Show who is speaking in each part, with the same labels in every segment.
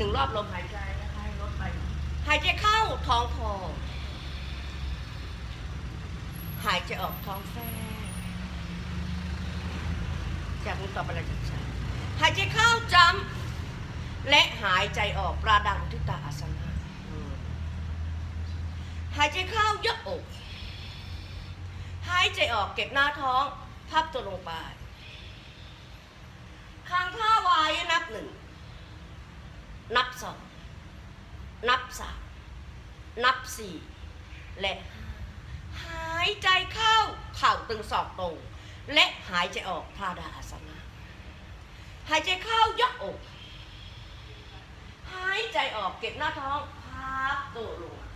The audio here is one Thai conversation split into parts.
Speaker 1: หนึ่งรอบลมหายใจนะคะให้ลดไปหายใจเข้าท้องพองหายใจออกท้องแฟจากมือต่อไปเราจะใช้หายใจเข้าจำและหายใจออกประดังทุตาอาสนะหายใจเข้ายกบอก หายใจออกเก็บหน้าท้องพับตัวลงไปคางท่าวายนับหนึ่ง นับสองนับสามนับสี่และหายใจเข้าเข่าตึงสอกตรง และหายใจออกพาดาาสนะ หายใจเข้ายกอก หายใจออกเก็บหน้าท้องพับตัวลง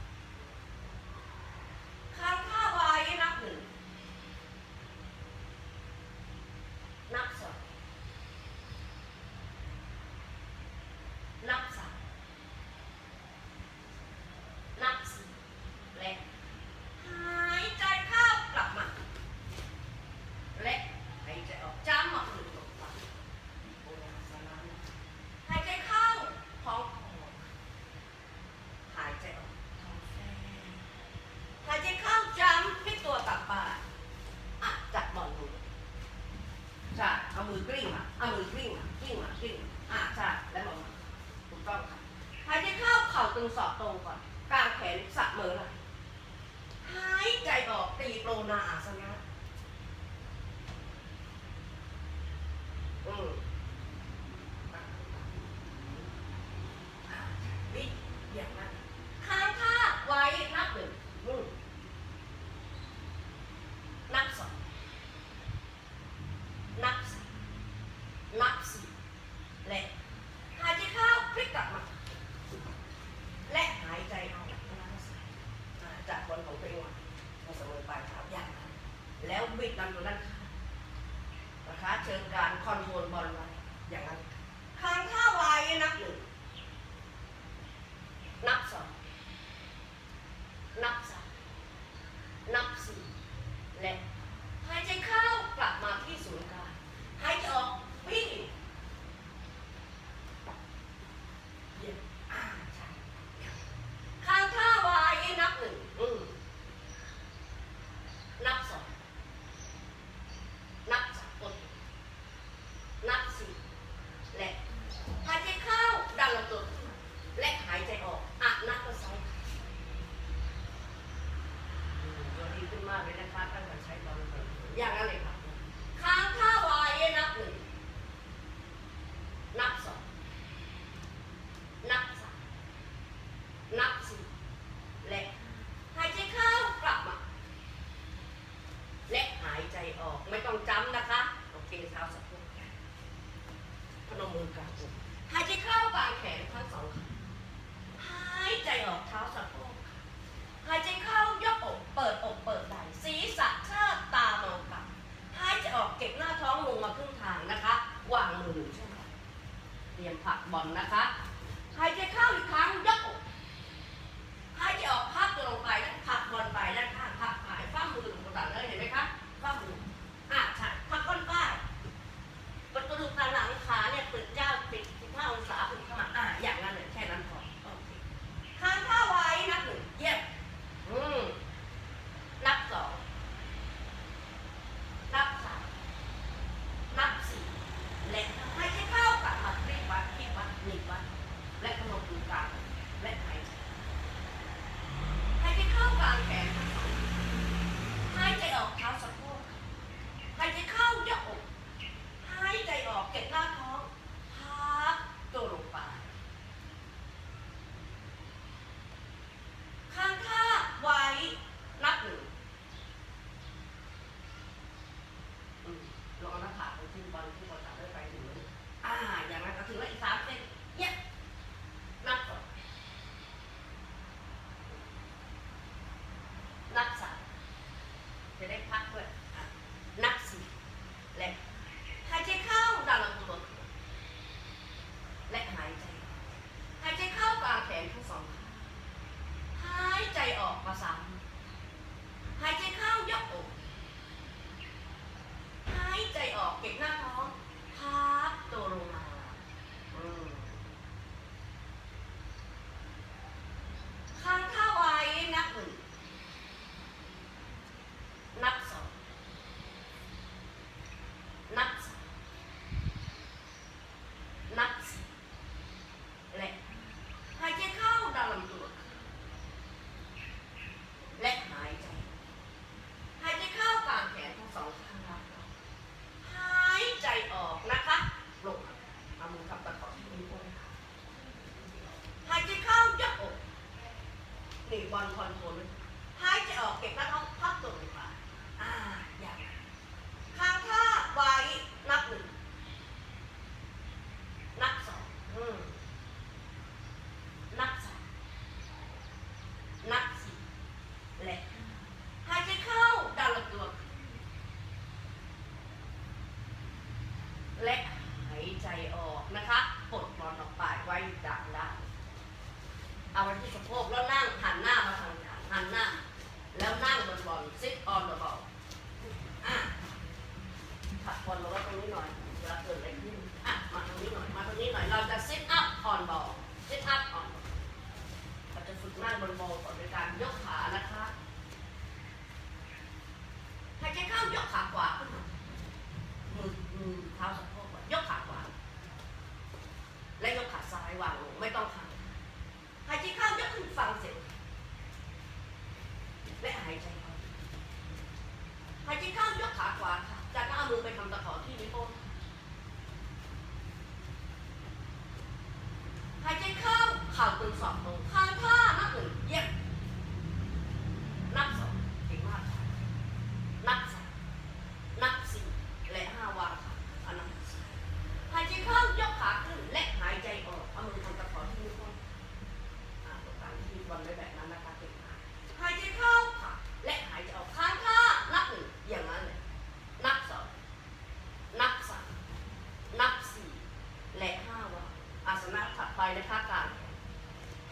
Speaker 1: นาสน มือกลางอกหายใจเข้าปลายแขนทั้งสองขาหายใจออกเท้าสะโพกหายใจเข้ายกอกเปิดอกเปิดไหล่ศีรษะเชิดตามองกลับหายใจออกเก็บหน้าท้องลงมาครึ่งทางนะคะวางมือหนึ่งช่วงเตรียมผักบอลนะคะหายใจเข้าอีก นะคะกดบอลออกไปไว้ดักได้เอาไว้ที่สะโพกแล้วนั่งหันหน้ามาทางหันหันหน้า แล้วนั่งบนบอลซิปออนเดอะบอลอะผักบอลลงมาตรงนี้หน่อยเวลาเกิดอะไรขึ้นอะมาตรงนี้หน่อยมาตรงนี้หน่อยเราจะซิปอัพออนบอลซิปอัพออนเราจะฝึกนั่งบนบอล 会动很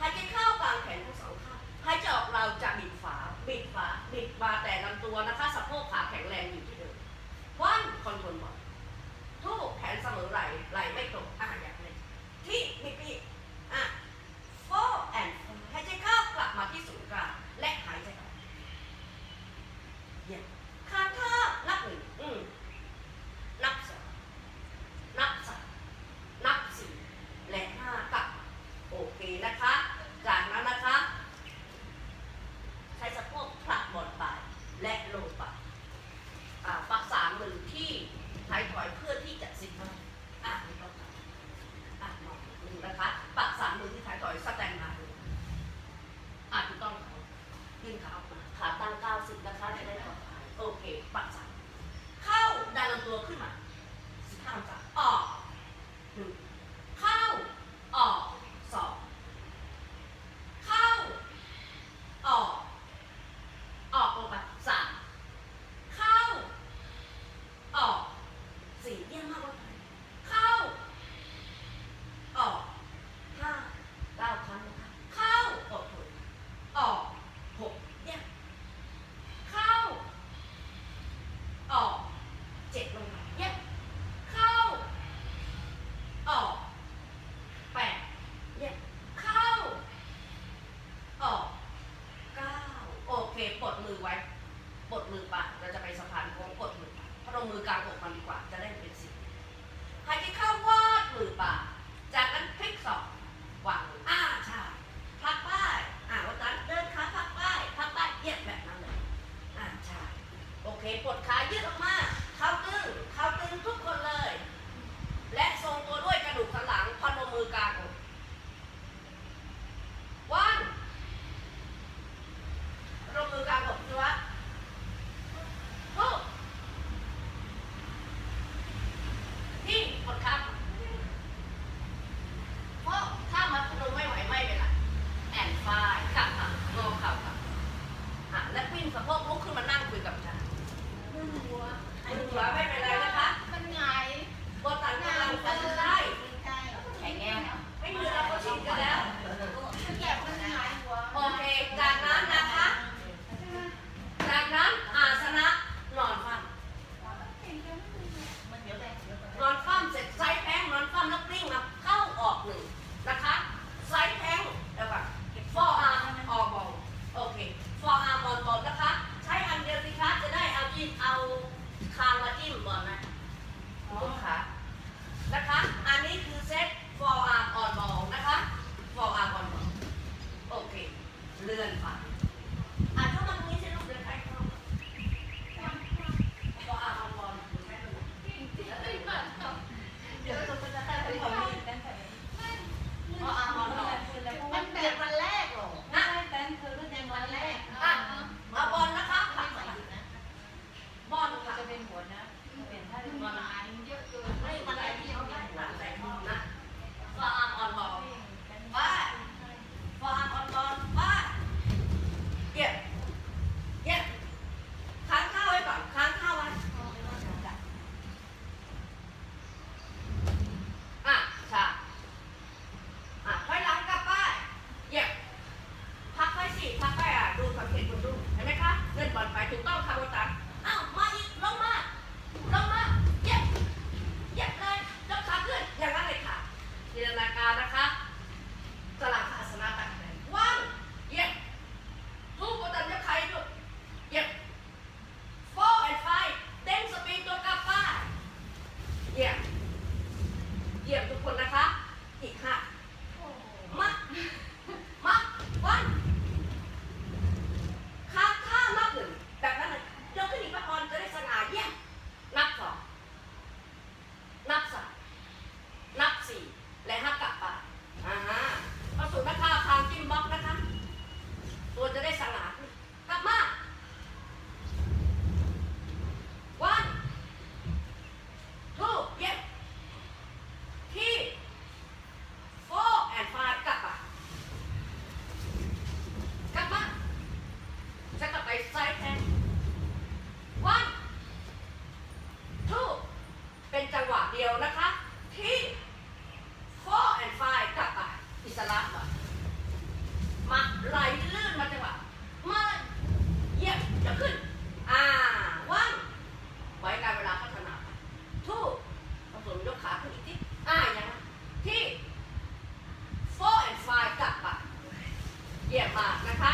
Speaker 1: หายใจเข้ากลางแขนทั้งสองข้างหายใจออกเราจะบิดฝาบิดฝาบิดมาแต่ลำตัวนะคะสะโพกขาแข็งแรงอยู่ที่เดิมวันคอนโทรลบอลทุกแขนเสมอไหลไหลไม่ตกอ่ารอย่างนี้ที่บิด เลามือกางอกมันดีกว่าจะได้
Speaker 2: และ
Speaker 3: ห้า
Speaker 2: ก
Speaker 1: ลับไปอ่าฮะเข้าสู่นักข่าวทางจิ้มบล็อกนะคะ ตัวจะได้สง่าขึ้นกลับมา one two เยี่ยมที่ four and five กลับมากลับมาจะกลับไปไซด์แทน one two เป็นจังหวะเดียวนะคะ เหยียบปากนะคะ